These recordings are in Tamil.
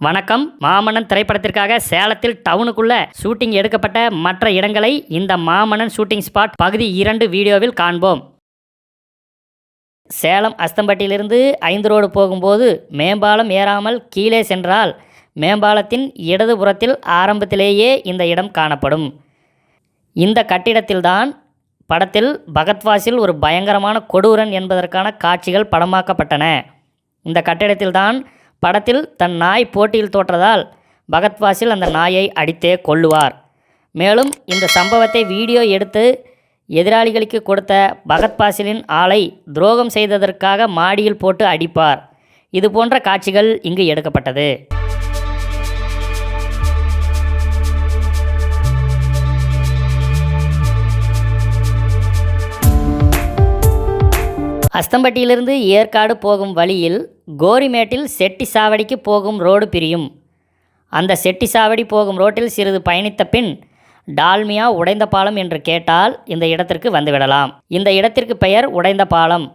வணக்கம். மாமன்னன் திரைப்படத்திற்காக சேலத்தில் டவுனுக்குள்ள ஷூட்டிங் எடுக்கப்பட்ட மற்ற இடங்களை இந்த மாமன்னன் ஷூட்டிங் ஸ்பாட் பகுதி இரண்டு வீடியோவில் காண்போம். சேலம் அஸ்தம்பட்டியிலிருந்து ஐந்து ரோடு போகும்போது மேம்பாலம் ஏறாமல் கீழே சென்றால் மேம்பாலத்தின் இடதுபுறத்தில் ஆரம்பத்திலேயே இந்த இடம் காணப்படும். இந்த கட்டிடத்தில்தான் படத்தில் பகத்வாசில் ஒரு பயங்கரமான கொடூரன் என்பதற்கான காட்சிகள் படமாக்கப்பட்டன. இந்த கட்டிடத்தில்தான் படத்தில் தன் நாய் போட்டியில் தோற்றதால் பகத்வாசில் அந்த நாயை அடித்தே கொல்லுவார் மேலும் இந்த சம்பவத்தை வீடியோ எடுத்து எதிராளிகளுக்கு கொடுத்த பகத்பாசிலின் ஆளை துரோகம் செய்ததற்காக மாடியில் போட்டு அடிப்பார். இது போன்ற காட்சிகள் இங்கு எடுக்கப்பட்டது. அஸ்தம்பட்டியிலிருந்து ஏற்காடு போகும் வழியில் கோரிமேட்டில் செட்டி சாவடிக்கு போகும் ரோடு பிரியும். அந்த செட்டி சாவடி போகும் ரோட்டில் சிறிது பயணித்த பின் டால்மியா உடைந்த பாலம் என்று கேட்டால் இந்த இடத்திற்கு வந்துவிடலாம். இந்த இடத்திற்கு பெயர் உடைந்த பாலம்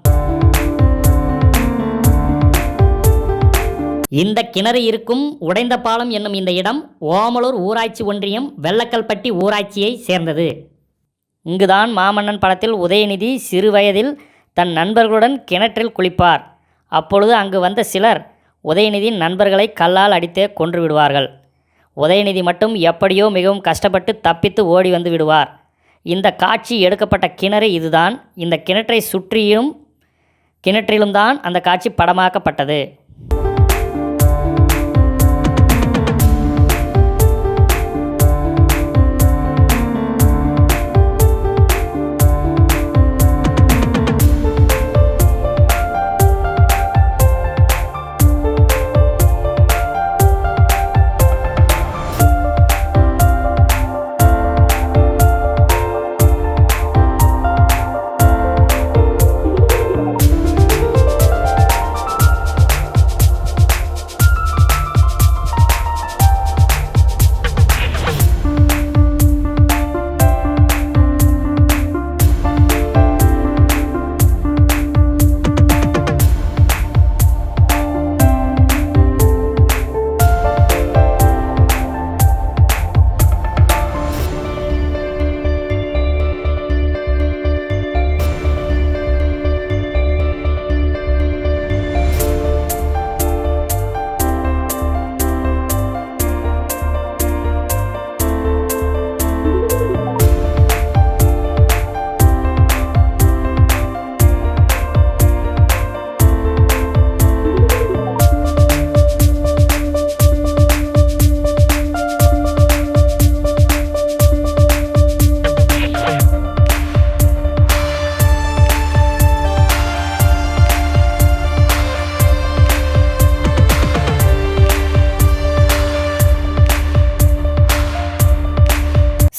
இந்த கிணறு இருக்கும் உடைந்த பாலம் என்னும் இந்த இடம் ஓமலூர் ஊராட்சி ஒன்றியம் வெள்ளக்கல்பட்டி ஊராட்சியை சேர்ந்தது. இங்குதான் மாமன்னன் படத்தில் உதயநிதி சிறு வயதில் தன் நண்பர்களுடன் கிணற்றில் குளிப்பார். அப்பொழுது அங்கு வந்த சிலர் உதயநிதியின் நண்பர்களை கல்லால் அடித்தே கொன்று விடுவார்கள். உதயநிதி மட்டும் எப்படியோ மிகவும் கஷ்டப்பட்டு தப்பித்து ஓடி வந்து விடுவார். இந்த காட்சி எடுக்கப்பட்ட கிணறு இதுதான். இந்த கிணற்றை சுற்றியும் கிணற்றிலும் தான் அந்த காட்சி படமாக்கப்பட்டது.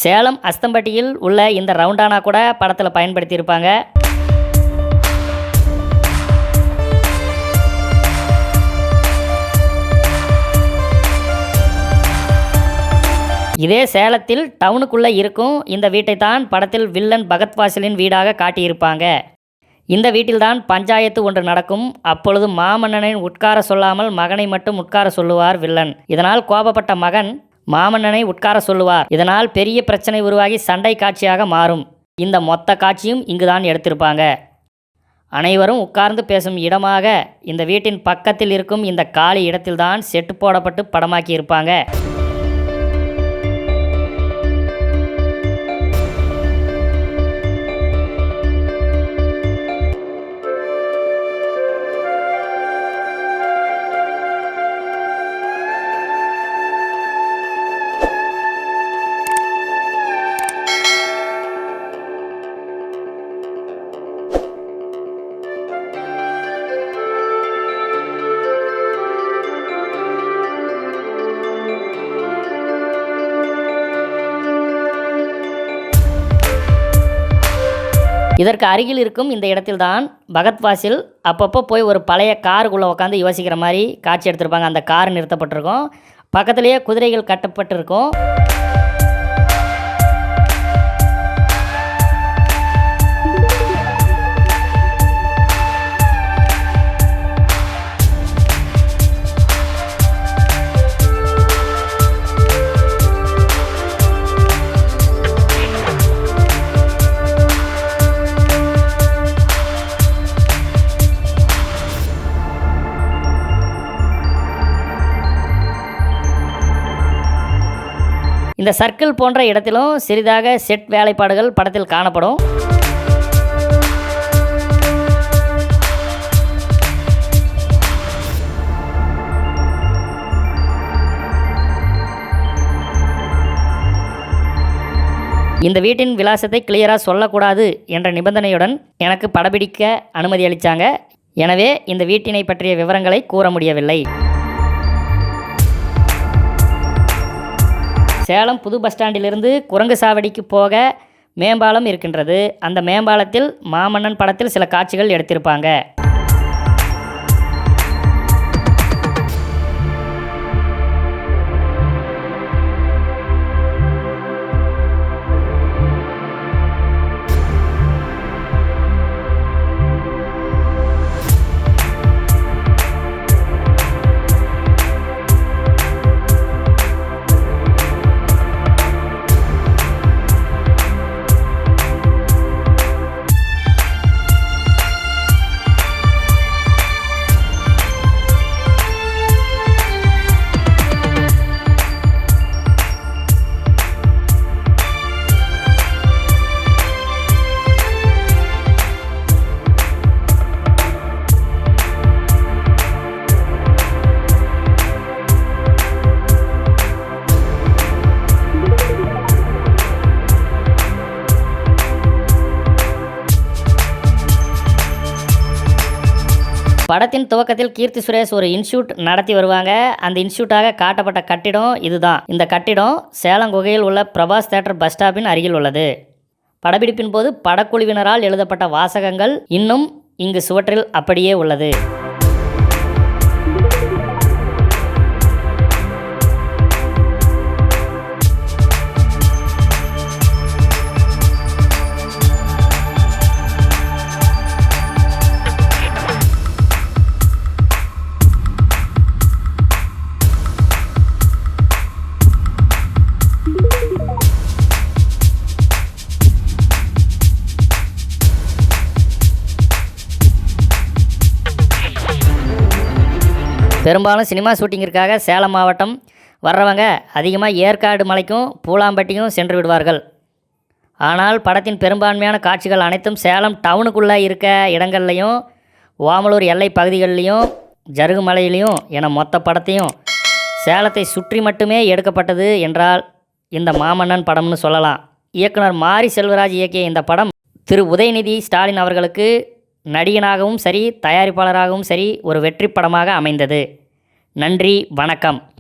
சேலம் அஸ்தம்பட்டியில் உள்ள இந்த ரவுண்டானா கூட படத்தில் பயன்படுத்தியிருப்பாங்க. இதே சேலத்தில் டவுனுக்குள்ளே இருக்கும் இந்த வீட்டை தான் படத்தில் வில்லன் பகத்வாசலின் வீடாக காட்டியிருப்பாங்க. இந்த வீட்டில்தான் பஞ்சாயத்து ஒன்று நடக்கும். அப்பொழுது மாமன்னனை உட்கார சொல்லாமல் மகனை மட்டும் உட்கார சொல்லுவார் வில்லன் இதனால் கோபப்பட்ட மகன் மாமன்னனை உட்கார சொல்லுவார். இதனால் பெரிய பிரச்சனை உருவாகி சண்டை காட்சியாக மாறும். இந்த மொத்த காட்சியும் இங்குதான் எடுத்திருப்பாங்க. அனைவரும் உட்கார்ந்து பேசும் இடமாக இந்த வீட்டின் பக்கத்தில் இருக்கும் இந்த காலி இடத்தில்தான் செட்டு போடப்பட்டு படமாக்கி இருப்பாங்க. இதற்கு அருகில் இருக்கும் இந்த இடத்தில்தான் பகத்வாசில் அப்பப்போ போய் ஒரு பழைய காருக்குள்ளே உட்காந்து யோசிக்கிற மாதிரி காட்சி எடுத்திருப்பாங்க. அந்த கார் நிறுத்தப்பட்டிருக்கும். பக்கத்துலேயே குதிரைகள் கட்டப்பட்டிருக்கும். இந்த சர்க்கிள் போன்ற இடத்திலும் சிறிதாக செட் வேலைப்பாடுகள் படத்தில் காணப்படும். இந்த வீட்டின் விலாசத்தை கிளியராக சொல்லக்கூடாது என்ற நிபந்தனையுடன் எனக்கு படப்பிடிக்க அனுமதி அளித்தாங்க எனவே இந்த வீட்டினை பற்றிய விவரங்களை கூற முடியவில்லை. சேலம் புது பஸ் ஸ்டாண்டிலிருந்து குரங்கு சாவடிக்கு போக மேம்பாலம் இருக்கின்றது. அந்த மேம்பாலத்தில் மாமன்னன் படத்தில் சில காட்சிகள் எடுத்திருப்பாங்க. படத்தின் துவக்கத்தில் கீர்த்தி சுரேஷ் ஒரு இன்ஸ்டியூட் நடத்தி வருவாங்க. அந்த இன்ஸ்டியூட்டாக காட்டப்பட்ட கட்டிடம் இதுதான். இந்த கட்டிடம் சேலம் குகையில் உள்ள பிரபாஸ் தேட்டர் பஸ் ஸ்டாப்பின் அருகில் உள்ளது. படப்பிடிப்பின் போது படக்குழுவினரால் எழுதப்பட்ட வாசகங்கள் இன்னும் இங்கு சுவற்றில் அப்படியே உள்ளது. பெரும்பாலும் சினிமா ஷூட்டிங்கிற்காக சேலம் மாவட்டம் வர்றவங்க அதிகமாக ஏற்காடு மலைக்கும் பூலாம்பட்டியும் சென்று விடுவார்கள். ஆனால் படத்தின் பெரும்பான்மையான காட்சிகள் அனைத்தும் சேலம் டவுனுக்குள்ளே இருக்க இடங்கள்லையும் ஓமலூர் எல்லை பகுதிகளிலையும் ஜருகுமலையிலையும் என மொத்த படத்தையும் சேலத்தை சுற்றி மட்டுமே எடுக்கப்பட்டது என்றால் இந்த மாமன்னன் படம்னு சொல்லலாம். இயக்குனர் மாரி செல்வராஜ் இயக்கிய இந்த படம் திரு. உதயநிதி ஸ்டாலின் அவர்களுக்கு நடிகனாகவும் சரி தயாரிப்பாளராகவும் சரி ஒரு வெற்றி படமாக அமைந்தது. நன்றி வணக்கம்.